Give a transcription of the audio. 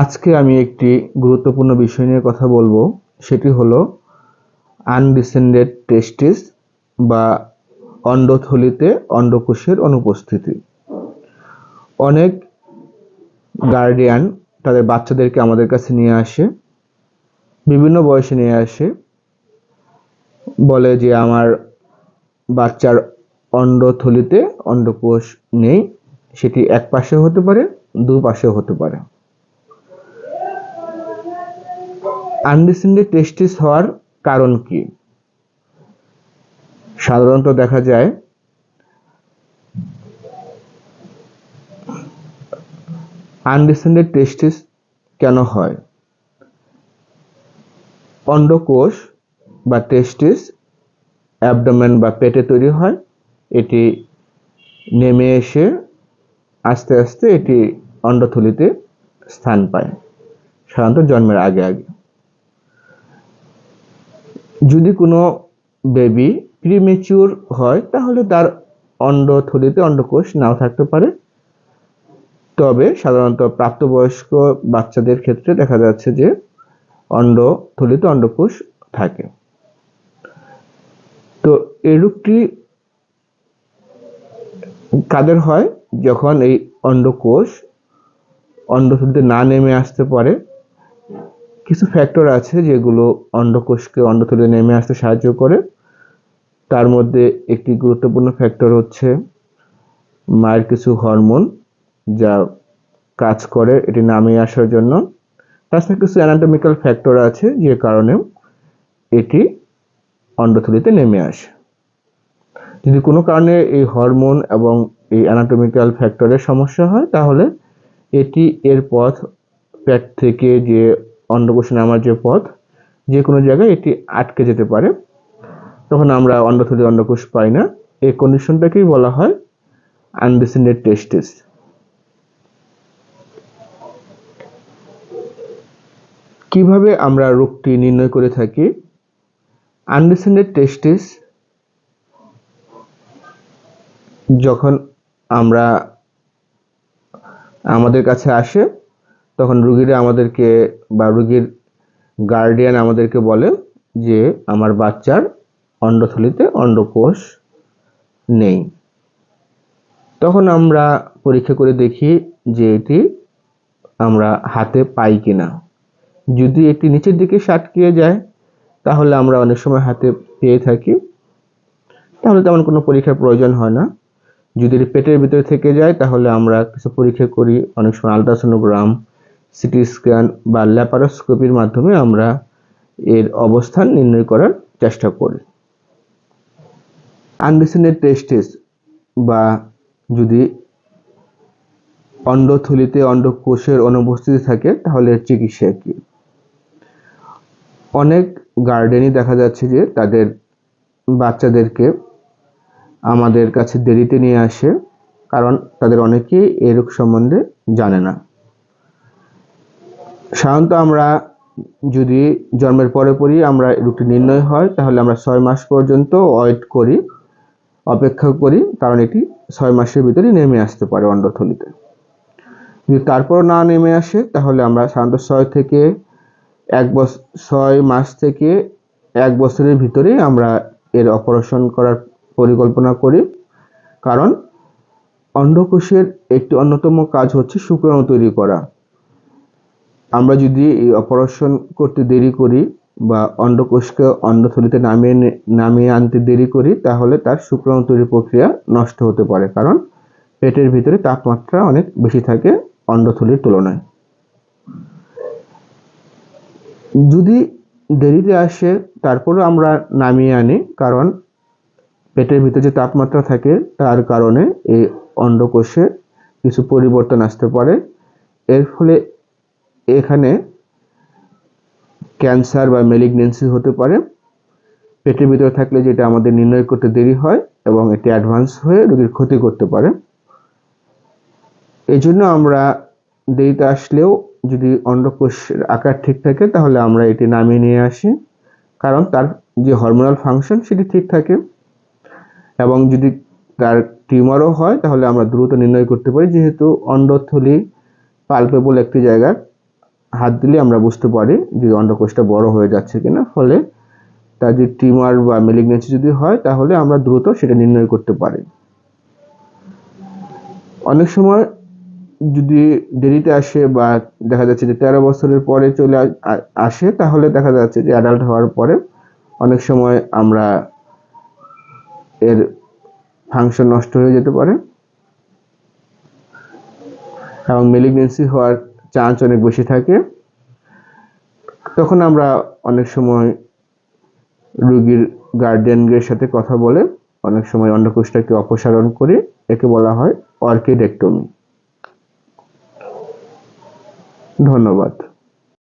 আজকে আমি একটি গুরুত্বপূর্ণ বিষয় নিয়ে কথা বলব। সেটি হলো আনডিসেন্ডেড টেস্টিস বা অন্ডথলিতে অন্ডকোষের অনুপস্থিতি। অনেক গার্ডিয়ান তাদের বাচ্চাদেরকে আমাদের কাছে নিয়ে আসে, বিভিন্ন বয়সে নিয়ে আসে, বলে যে আমার বাচ্চার অন্ডথলিতে অন্ডকোষ নেই, সেটি এক পাশে হতে পারে দু পাশেও হতে পারে। আনডিসেন্ডেড টেস্টিস হওয়ার কারণ কি? সাধারণত দেখা যায় আনডিসেন্ডেড টেস্টিস কেন হয়? অন্ডকোষ বা টেস্টিস অ্যাবডোমেন বা পেটে তৈরি হয়, এটি নেমে এসে আস্তে আস্তে এটি অন্ডথলিতে স্থান পায়, সাধারণত জন্মের আগে আগে। যদি কোনো বেবি প্রিমেচিউর হয়, তাহলে তার অন্ডথলিতে অন্ডকোষ নাও থাকতে পারে। তবে সাধারণত প্রাপ্তবয়স্ক বাচ্চাদের ক্ষেত্রে দেখা যাচ্ছে যে অন্ডথলিতে অন্ডকোষ থাকে। তো এই রোগটি কাদের হয়? যখন এই অন্ডকোষ অন্ডথলিতে না নেমে আসতে পারে কিছু ফ্যাক্টর আছে যেগুলো অন্ডকোষকে অন্ডথলিতে নেমে আসতে সাহায্য করে। তার মধ্যে একটি গুরুত্বপূর্ণ ফ্যাক্টর হচ্ছে মায়ের কিছু হরমোন যা কাজ করে, এটি নামিয়ে আসার জন্য। তাছাড়া কিছু অ্যানাটমিক্যাল ফ্যাক্টর আছে যে কারণে এটি অন্ডথলিতে নেমে আসে। যদি কোনো কারণে এই হরমোন এবং এই অ্যানাটমিক্যাল ফ্যাক্টরের সমস্যা হয়, তাহলে এটি এর পথ পেট থেকে যে অন্ডকোষে নামার যে পথ, যে কোনো জায়গায় এটি আটকে যেতে পারে। তখন আমরা অন্ডথলি অন্ডকোষ পাই না। এই কন্ডিশনটাকেই বলা হয় আনডিসেন্ডেড টেস্টিস কীভাবে আমরা রোগটি নির্ণয় করে থাকি? আনডিসেন্ডেড টেস্টিস যখন আমরা আমাদের কাছে আসে তখন রুগীরা আমাদেরকে বা রুগীর গার্ডিয়ান আমাদেরকে বলে যে, আমার বাচ্চার অন্ডথলিতে অন্ডকোষ নেই। তখন আমরা পরীক্ষা করে দেখি যে এটি আমরা হাতে পাই কিনা। যদি এটি নিচের দিকে সাটকিয়ে যায়, তাহলে আমরা অনেক সময় হাতে পেয়ে থাকি। তাহলে তেমন কোনো পরীক্ষার প্রয়োজন হয় না। যদি এটি পেটের ভিতরে থেকে যায়, তাহলে আমরা কিছু পরীক্ষা করি। অনেক সময় আলট্রাসোনোগ্রাম সিটি স্ক্যান বা ল্যাপারোস্কোপির মাধ্যমে আমরা এর অবস্থান নির্ণয় করার চেষ্টা করি। আনডিসেন্ডেড টেস্টিস বা যদি অন্ডথলিতে অন্ডকোষের অনুপস্থিতি থাকে, তাহলে এর চিকিৎসা কি অনেক গার্ডেনই দেখা যাচ্ছে যে তাদের বাচ্চাদেরকে আমাদের কাছে দেরিতে নিয়ে আসে, কারণ তাদের অনেকেই এই রোগ সম্বন্ধে জানে না। সাধারণত আমরা যদি জন্মের পরে পরই আমরা রোগটি নির্ণয় হয়, তাহলে আমরা ছয় মাস পর্যন্ত ওয়েট করি, অপেক্ষা করি, কারণ এটি ছয় মাসের ভিতরে নেমে আসতে পারে অন্ডথলিতে যদি তারপর না নেমে আসে, তাহলে আমরা সাধারণত ছয় থেকে এক বছর ছয় মাস থেকে এক বছরের ভিতরেই আমরা এর অপারেশন করার পরিকল্পনা করি। কারণ অন্ডকোষের একটি অন্যতম কাজ হচ্ছে শুক্রাণু তৈরি করা। আমরা যদি এই অপারেশন করতে দেরি করি বা অন্ডকোষকে অন্ডথলিতে নামিয়ে নামিয়ে আনতে দেরি করি, তাহলে তার শুক্রাণু তৈরি প্রক্রিয়া নষ্ট হতে পারে। কারণ পেটের ভিতরে তাপমাত্রা অনেক বেশি থাকে অন্ডথলির তুলনায়। যদি দেরিতে আসে তারপরে আমরা নামিয়ে আনি, কারণ পেটের ভিতরে যে তাপমাত্রা থাকে, তার কারণে এই অন্ডকোষে কিছু পরিবর্তন আসতে পারে। এর ফলে এখানে ক্যান্সার বা মেলিগনেন্সি হতে পারে। পেটের ভিতরে থাকলে যেটা আমাদের নির্ণয় করতে দেরি হয় এবং এটি অ্যাডভান্স হয়ে রোগীর ক্ষতি করতে পারে। এই জন্য আমরা দেরিতে আসলেও যদি অন্ডকোষের আকার ঠিক থাকে, তাহলে আমরা এটি নামিয়ে নিয়ে আসি। কারণ তার যে হরমোনাল ফাংশন সেটি ঠিক থাকে। এবং যদি তার টিউমারও হয়, তাহলে আমরা দ্রুত নির্ণয় করতে পারি। যেহেতু অন্ডথলি পালপেবল একটি জায়গা হাত দিলে আমরা বুঝতে পারি যে অন্ডকোষটা বড় হয়ে যাচ্ছে কিনা। ফলে তার যে টিউমার বা মেলিগনেন্সি যদি হয়, তাহলে আমরা দ্রুত সেটা নির্ণয় করতে পারি। অনেক সময় যদি দেরিতে আসে বা দেখা যাচ্ছে যে তেরো বছরের পরে চলে আসে, তাহলে দেখা যাচ্ছে যে অ্যাডাল্ট হওয়ার পরে অনেক সময় আমরা এর ফাংশন নষ্ট হয়ে যেতে পারে। এবং মেলিগনেন্সি হওয়ার চান্স অনেক বেশি থাকে। তখন আমরা অনেক সময় রুগীর গার্ডিয়ানদের সাথে কথা বলে, অনেক সময় অন্ডকোষটাকে অপসারণ করে একে বলা হয় অর্কিডেক্টমি ধন্যবাদ।